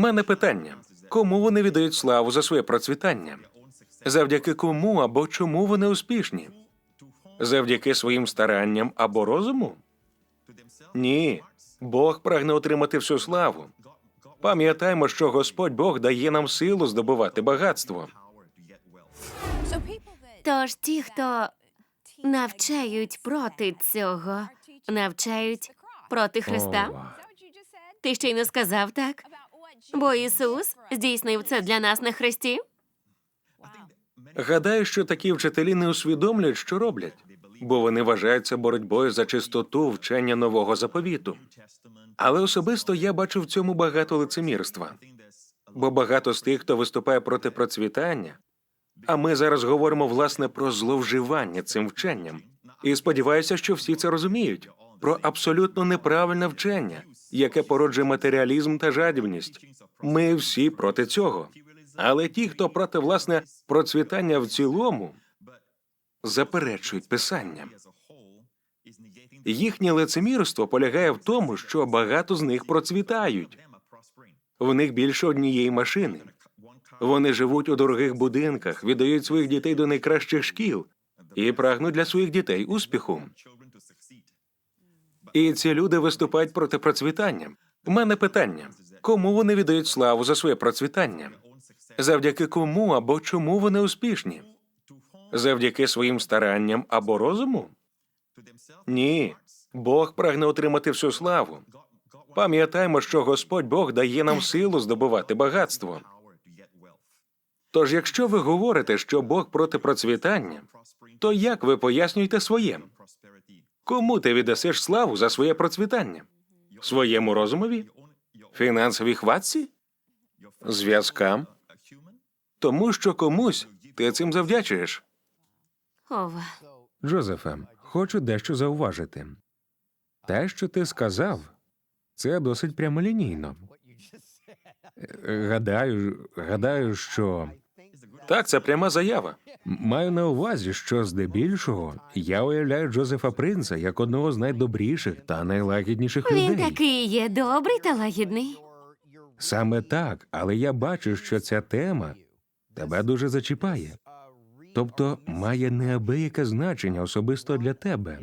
мене питання: кому вони віддають славу за своє процвітання? Завдяки кому або чому вони успішні? Завдяки своїм старанням або розуму? Ні. Бог прагне отримати всю славу. Пам'ятаймо, що Господь Бог дає нам силу здобувати багатство. Тож ті, хто навчають проти цього, навчають проти Христа. Ти щойно сказав так? Бо Ісус здійснив це для нас на хресті. Гадаю, що такі вчителі не усвідомлюють, що роблять, бо вони вважають це боротьбою за чистоту вчення нового заповіту. Але особисто я бачу в цьому багато лицемірства, бо багато з тих, хто виступає проти процвітання, а ми зараз говоримо власне про зловживання цим вченням. І сподіваюся, що всі це розуміють про абсолютно неправильне вчення, яке породжує матеріалізм та жадібність. Ми всі проти цього. Але ті, хто проти власне процвітання в цілому, заперечують писання. Їхнє лицемірство полягає в тому, що багато з них процвітають. В них більше однієї машини. Вони живуть у дорогих будинках, віддають своїх дітей до найкращих шкіл і прагнуть для своїх дітей успіху. І ці люди виступають проти процвітання. У мене питання: кому вони віддають славу за своє процвітання? Завдяки кому або чому вони успішні? Завдяки своїм старанням або розуму? Ні. Бог прагне отримати всю славу. Пам'ятаймо, що Господь Бог дає нам силу здобувати багатство. Тож, якщо ви говорите, що Бог проти процвітання, то як ви пояснюєте своє? Кому ти віддасиш славу за своє процвітання? Своєму розумові? Фінансовій хватці? Зв'язкам? Тому що комусь ти цим завдячуєш. Ова. Джозефе, хочу дещо зауважити. Те, що ти сказав, це досить прямолінійно. Е, Гадаю, гадаю, що. Так, це пряма заява. Маю на увазі, що здебільшого я уявляю Джозефа Принца як одного з найдобріших та найлагідніших Він людей. такий є добрий та лагідний. Саме так, але я бачу, що ця тема тебе дуже зачіпає. Тобто має неабияке значення особисто для тебе.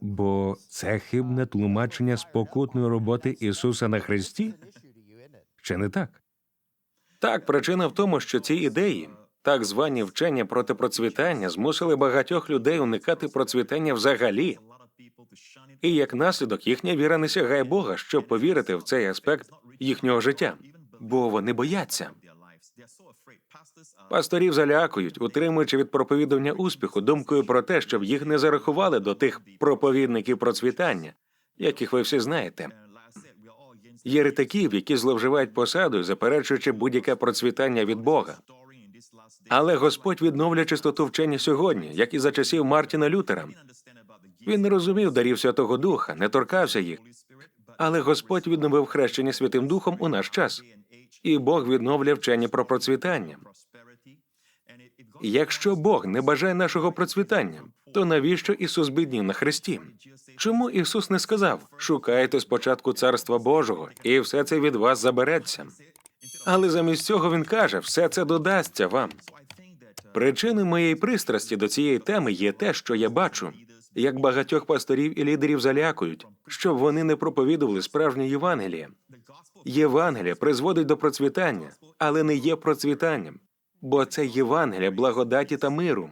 Бо це хибне тлумачення спокутної роботи Ісуса на Христі? Чи не так? Так, причина в тому, що ці ідеї, так звані вчення проти процвітання, змусили багатьох людей уникати процвітання взагалі. І як наслідок їхня віра не сягає Бога, щоб повірити в цей аспект їхнього життя, бо вони бояться. Пасторів залякують, утримуючи від проповідування успіху думкою про те, щоб їх не зарахували до тих проповідників процвітання, яких ви всі знаєте. Єретиків, які зловживають посадою, заперечуючи будь-яке процвітання від Бога. Але Господь відновлює чистоту вчення сьогодні, як і за часів Мартіна Лютера. Він не розумів дарів Святого Духа, не торкався їх. Але Господь відновив хрещення Святим Духом у наш час, і Бог відновлює вчення про процвітання. Якщо Бог не бажає нашого процвітання, то навіщо Ісус біднів на хресті? Чому Ісус не сказав шукайте спочатку царства Божого, і все це від вас забереться? Але замість цього він каже, все це додасться вам. Причиною моєї пристрасті до цієї теми є те, що я бачу, як багатьох пасторів і лідерів залякують, щоб вони не проповідували справжнє Євангеліє. Євангеліє призводить до процвітання, але не є процвітанням, бо це Євангеліє благодаті та миру.